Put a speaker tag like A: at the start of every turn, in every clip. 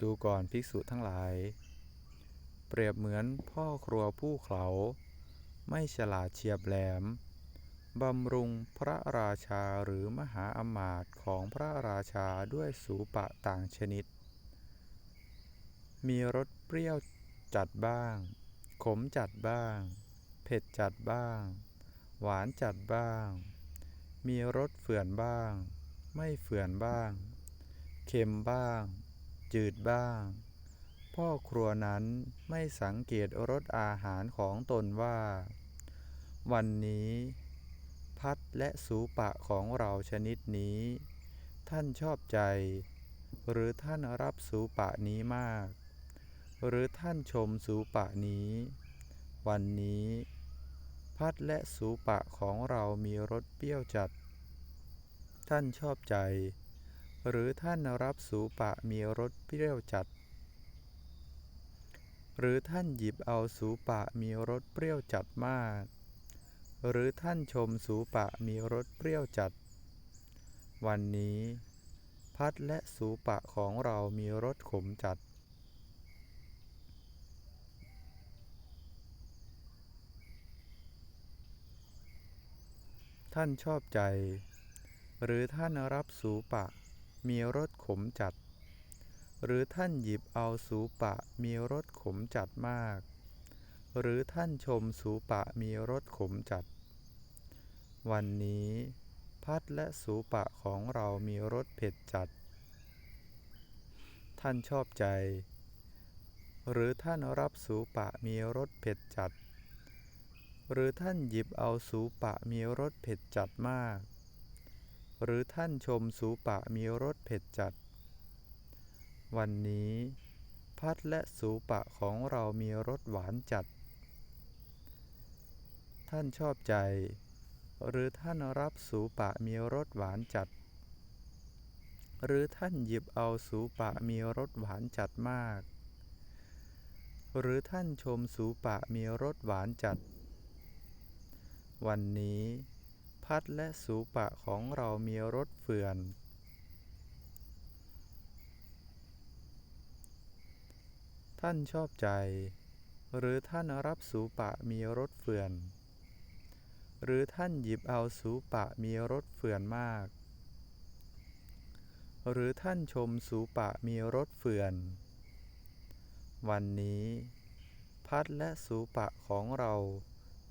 A: ดูก่อนภิกษุทั้งหลาย เปรียบเหมือนพ่อครัวผู้เขา ไม่ฉลาดเฉียบแหลมบำรุงพระราชาหรือมหาอมาตย์ของพระราชาด้วยสูปะต่างชนิด มีรสเปรี้ยวจัดบ้าง ขมจัดบ้าง เผ็ดจัดบ้าง หวานจัดบ้าง มีรสเฝื่อนบ้าง ไม่เฝื่อนบ้าง เค็มบ้าง จืดบ้าง พ่อครัวนั้นไม่สังเกตรสอาหารของตนว่า วันนี้ พัดและสูปะของเราชนิดนี้ ท่านชอบใจ หรือท่านรับสูปะนี้มาก หรือท่านชมสูปะนี้ วันนี้ พัดและสูปะของเรามีรสเปรี้ยวจัด ท่านชอบใจ หรือท่านรับสูปะมีรสเปรี้ยวจัด หรือท่านหยิบเอาสูปะมีรสเปรี้ยวจัดมาก หรือท่านชมสูปะมีรสเปรี้ยวจัด วันนี้ พัดและสูปะของเรามีรสขมจัดท่านชอบใจ หรือท่านรับสูปะ มีรสขมจัด หรือท่านหยิบเอาสูปะมีรสขมจัดมาก หรือท่านชมสูปะมีรสขมจัด วันนี้ พัดและสูปะของเรามีรสเผ็ดจัด ท่านชอบใจ หรือท่านรับสูปะมีรสเผ็ดจัด หรือท่านหยิบเอาสูปะมีรสเผ็ดจัดมาก หรือท่านชมสูปะมีรสเผ็ดจัด วันนี้พัดและสูปะของเรามีรสหวานจัด ท่านชอบใจ หรือท่านรับสูปะมีรสหวานจัด หรือท่านหยิบเอาสูปะมีรสหวานจัดมาก หรือท่านชมสูปะมีรสหวานจัด วันนี้ พัดและสูปะของเรามีรสเฝื่อน ท่านชอบใจ หรือท่านรับสูปะมีรสเฝื่อน หรือท่านหยิบเอาสูปะมีรสเฝื่อนมาก หรือท่านชมสูปะมีรสเฝื่อน วันนี้ พัดและสูปะของเรา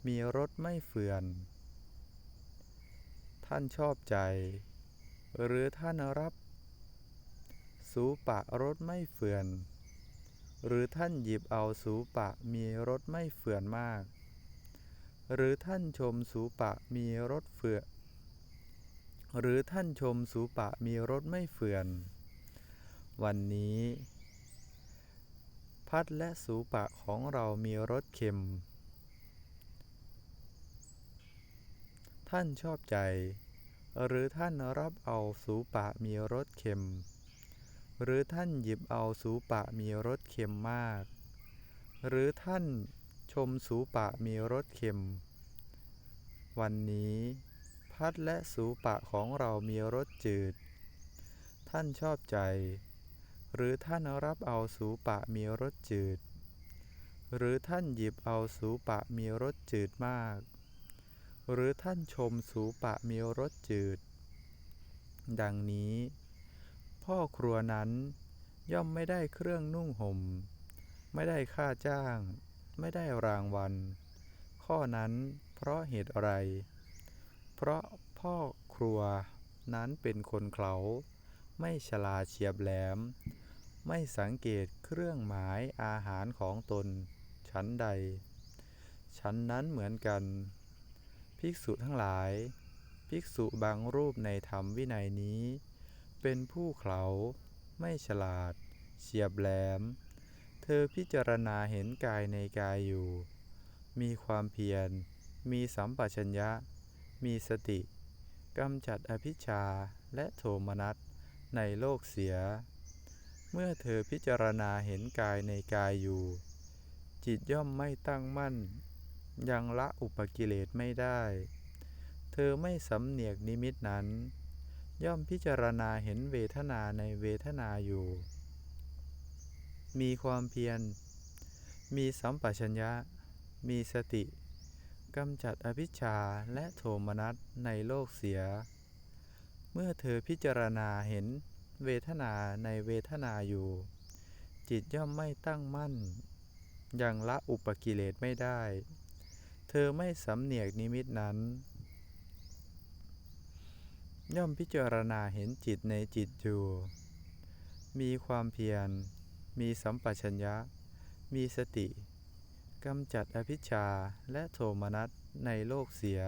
A: มีรสไม่เฝื่อน ท่านชอบใจ หรือท่านรับ สูปะรสไม่เฝื่อน หรือท่านหยิบเอาสูปะมีรสไม่เฝื่อนมาก หรือท่านชมสูปะมีรสเฝื่อนหรือท่านชมสูปะมีรสไม่เฝื่อน วันนี้ พัดและสูปะของเรามีรสเค็ม ท่านชอบใจ หรือท่านรับเอาสูปะมีรสเค็ม หรือท่านหยิบเอาสูปะมีรสเค็มมาก หรือท่านชมสูปะมีรสเค็ม วันนี้ พัดและสูปะของเรามีรสจืด ท่านชอบใจ หรือท่านรับเอาสูปะมีรสจืด หรือท่านหยิบเอาสูปะมีรสจืดมาก หรือท่านชมสูปะมีรสจืด ดังนี้ พ่อครัวนั้นย่อมไม่ได้เครื่องนุ่งห่ม ไม่ได้ค่าจ้าง ไม่ได้รางวัล ข้อนั้นเพราะเหตุอะไร เพราะพ่อครัวนั้นเป็นคนเขาไม่ฉลาดเฉียบแหลม ไม่สังเกตเครื่องหมายอาหารของตน ชั้นใด ชั้นนั้นเหมือนกัน ภิกษุทั้งหลาย ภิกษุบางรูปในธรรมวินัยนี้ เป็นผู้เขาไม่ฉลาด เฉียบแหลม เธอพิจารณาเห็นกายในกายอยู่ มีความเพียร มีสัมปชัญญะ มีสติกำจัดอภิชาและโทมนัสในโลกเสีย เมื่อเธอพิจารณาเห็นกายในกายอยู่ จิตย่อมไม่ตั้งมั่น ยังละอุปกิเลสไม่ได้ เธอไม่สำเนียกนิมิตนั้น ย่อมพิจารณาเห็นเวทนาในเวทนาอยู่ มีความเพียร มีสัมปชัญญะ มีสติกำจัดอภิชาและโทมนัสในโลกเสีย เมื่อเธอพิจารณาเห็นเวทนาในเวทนาอยู่ จิตย่อมไม่ตั้งมั่น ยังละอุปกิเลสไม่ได้ เธอไม่สำเนียกนิมิตนั้น ย่อมพิจารณาเห็นจิตในจิตอยู่ มีความเพียร มีสัมปชัญญะ มีสติกำจัดอภิชาและโทมนัสในโลกเสีย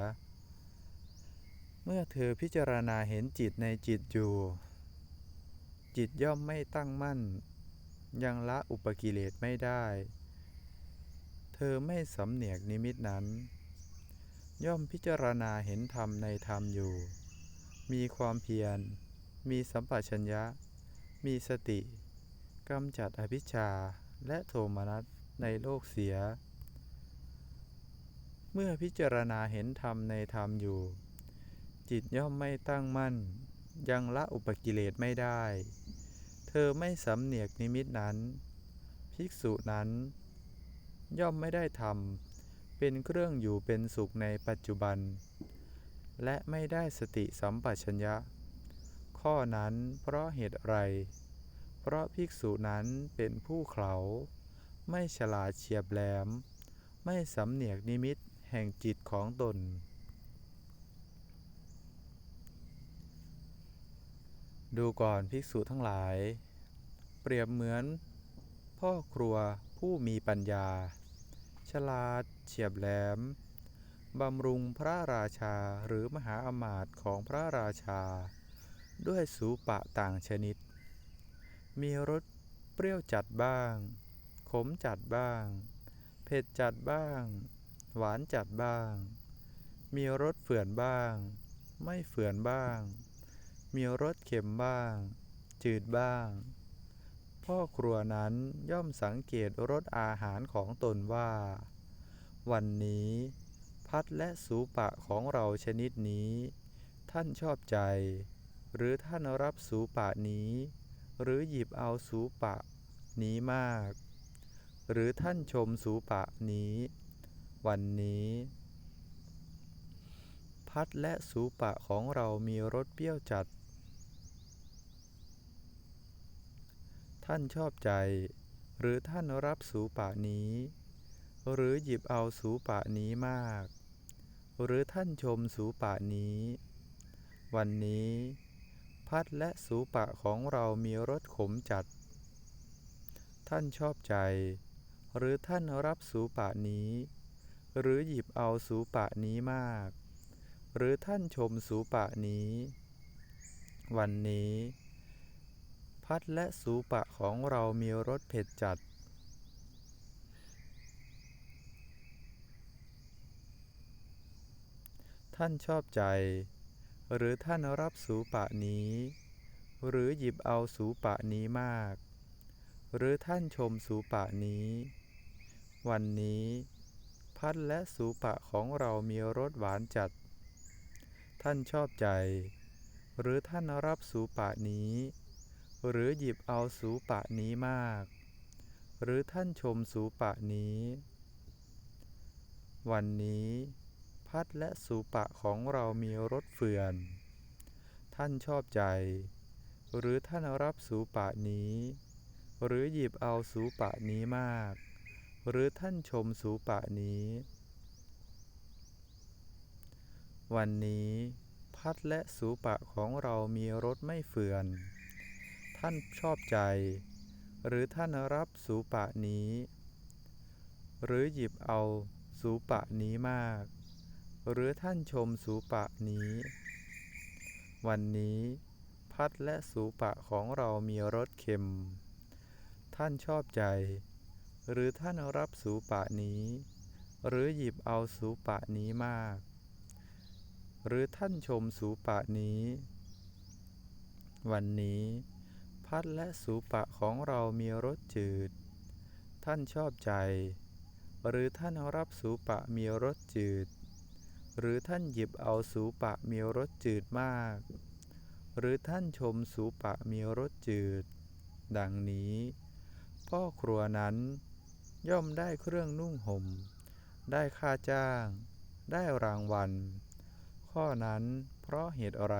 A: เมื่อเธอพิจารณาเห็นจิตในจิตอยู่ จิตย่อมไม่ตั้งมั่น ยังละอุปกิเลสไม่ได้ อไม่สำเนียกนิมิตนั้น ย่อมพิจารณาเห็นธรรมในธรรมอยู่ มีความเพียร มีสัมปชัญญะ มีสติกำจัดอภิชาและโทมนัสในโลกเสีย เมื่อพิจารณาเห็นธรรมในธรรมอยู่ จิตย่อมไม่ตั้งมั่น ยังละอุปกิเลสไม่ได้ เธอไม่สำเนียกนิมิตนั้น ภิกษุนั้น ย่อมไม่ได้ทำเป็นเครื่องอยู่เป็นสุขในปัจจุบัน และไม่ได้สติสัมปชัญญะ ข้อนั้นเพราะเหตุไร เพราะภิกษุนั้นเป็นผู้เขาไม่ฉลาดเฉียบแหลม ไม่สำเนียกนิมิตแห่งจิตของตน ดูก่อนภิกษุทั้งหลาย เปรียบเหมือนพ่อครัวผู้มีปัญญา ฉลาดเฉียบแหลม บำรุงพระราชาหรือมหาอมาตย์ของพระราชา ด้วยสูปะต่างชนิด มีรสเปรี้ยวจัดบ้าง ขมจัดบ้าง เผ็ดจัดบ้าง หวานจัดบ้าง มีรสเฝื่อนบ้าง ไม่เฝื่อนบ้าง มีรสเค็มบ้าง จืดบ้าง พ่อครัวนั้นย่อมสังเกตรสอาหารของตนว่า วันนี้ พัดและสูปะของเราชนิดนี้ ท่านชอบใจ หรือท่านรับสูปะนี้ หรือหยิบเอาสูปะนี้มาก หรือท่านชมสูปะนี้ วันนี้ พัดและสูปะของเรามีรสเปรี้ยวจัด ท่านชอบใจ หรือท่านรับสูปะนี้ หรือหยิบเอาสูปะนี้มาก หรือท่านชมสูปะนี้ วันนี้ พัดและสูปะของเรามีรสขมจัด ท่านชอบใจ หรือท่านรับสูปะนี้ หรือหยิบเอาสูปะนี้มาก หรือท่านชมสูปะนี้ วันนี้ พัดและสูปะของเรามีรสเผ็ดจัด ท่านชอบใจ หรือท่านรับสูปะนี้ หรือหยิบเอาสูปะนี้มาก หรือท่านชมสูปะนี้ วันนี้ พัดและสูปะของเรามีรสหวานจัด ท่านชอบใจ หรือท่านรับสูปะนี้ หรือหยิบเอาสูปะนี้มาก หรือท่านชมสูปะนี้ วันนี้ พัดและสูปะของเรามีรสเฟื่อน ท่านชอบใจ หรือท่านรับสูปะนี้ หรือหยิบเอาสูปะนี้มาก หรือท่านชมสูปะนี้ วันนี้ พัดและสูปะของเรามีรสไม่เฟื่อน ท่านชอบใจ หรือท่านรับสูปะนี้ หรือหยิบเอาสูปะนี้มาก หรือท่านชมสูปะนี้ วันนี้พัดและสูปะของเรามีรสเค็ม ท่านชอบใจ หรือท่านรับสูปะนี้ หรือหยิบเอาสูปะนี้มาก หรือท่านชมสูปะนี้ วันนี้ พัดและสูปะของเรามีรสจืด ท่านชอบใจ หรือท่านรับสูปะมีรสจืด หรือท่านหยิบเอาสูปะมีรสจืดมาก หรือท่านชมสูปะมีรสจืด ดังนี้ พ่อครัวนั้น ย่อมได้เครื่องนุ่งห่ม ได้ค่าจ้าง ได้รางวัล ข้อนั้นเพราะเหตุอะไร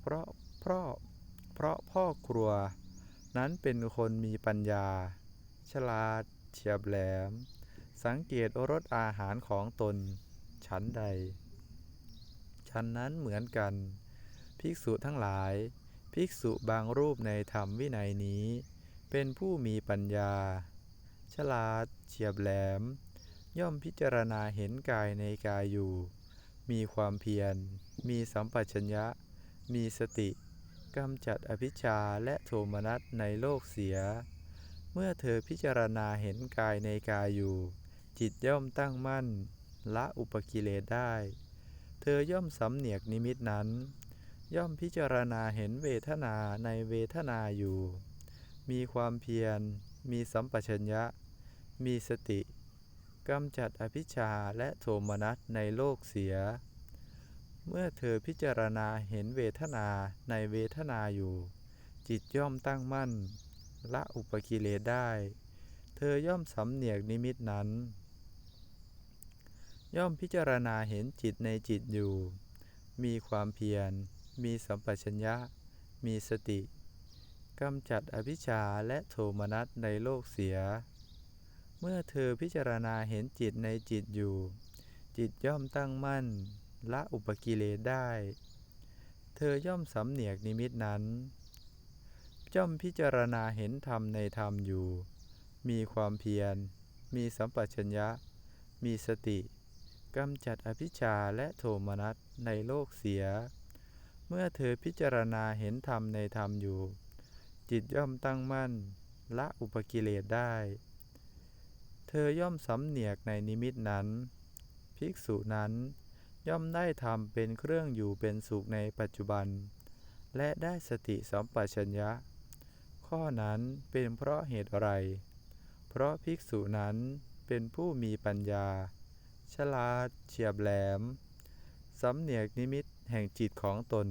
A: เพราะเพราะ เพราะพ่อครัว นั้นเป็นคนมีปัญญา ฉลาดเฉียบแหลม สังเกตรสอาหารของตน ฉันใด ฉันนั้นเหมือนกัน ภิกษุทั้งหลาย ภิกษุบางรูปในธรรมวินัยนี้ เป็นผู้มีปัญญา ฉลาดเฉียบแหลม ย่อมพิจารณาเห็นกายในกายอยู่ มีความเพียร มีสัมปชัญญะ มีสติ กำจัดอภิชาและโทมนัสในโลกเสีย เมื่อเธอพิจารณาเห็นกายในกายอยู่ จิตย่อมตั้งมั่น ละอุปกิเลสได้ เธอย่อมสำเนียกนิมิตนั้น ย่อมพิจารณาเห็นเวทนาในเวทนาอยู่ มีความเพียร มีสัมปชัญญะ มีสติกำจัดอภิชาและโทมนัสในโลกเสีย เมื่อเธอพิจารณาเห็นเวทนาในเวทนาอยู่ จิตย่อมตั้งมั่น ละอุปกิเลสได้ เธอย่อมสำเนียกนิมิตนั้น ย่อมพิจารณาเห็นจิตในจิตอยู่ มีความเพียร มีสัมปชัญญะ มีสติกำจัดอภิชาและโทมนัสในโลกเสีย เมื่อเธอพิจารณาเห็นจิตในจิตอยู่ จิตย่อมตั้งมั่น ละอุปกิเลสได้ เธอย่อมสำเนียกนิมิตนั้นย่อมพิจารณาเห็นธรรมในธรรมอยู่ มีความเพียร มีสัมปชัญญะ มีสติ กำจัดอภิชาและโทมนัสในโลกเสีย เมื่อเธอพิจารณาเห็นธรรมในธรรมอยู่ จิตย่อมตั้งมั่น ละอุปกิเลสได้ เธอย่อมสำเนียกในนิมิตนั้น ภิกษุนั้น ย่อมได้ทำเป็นเครื่องอยู่เป็นสุขในปัจจุบัน และได้สติสัมปชัญญะ ข้อนั้นเป็นเพราะเหตุอะไร เพราะภิกษุนั้นเป็นผู้มีปัญญา ฉลาดเฉียบแหลม สำเนียกนิมิตแห่งจิตของตน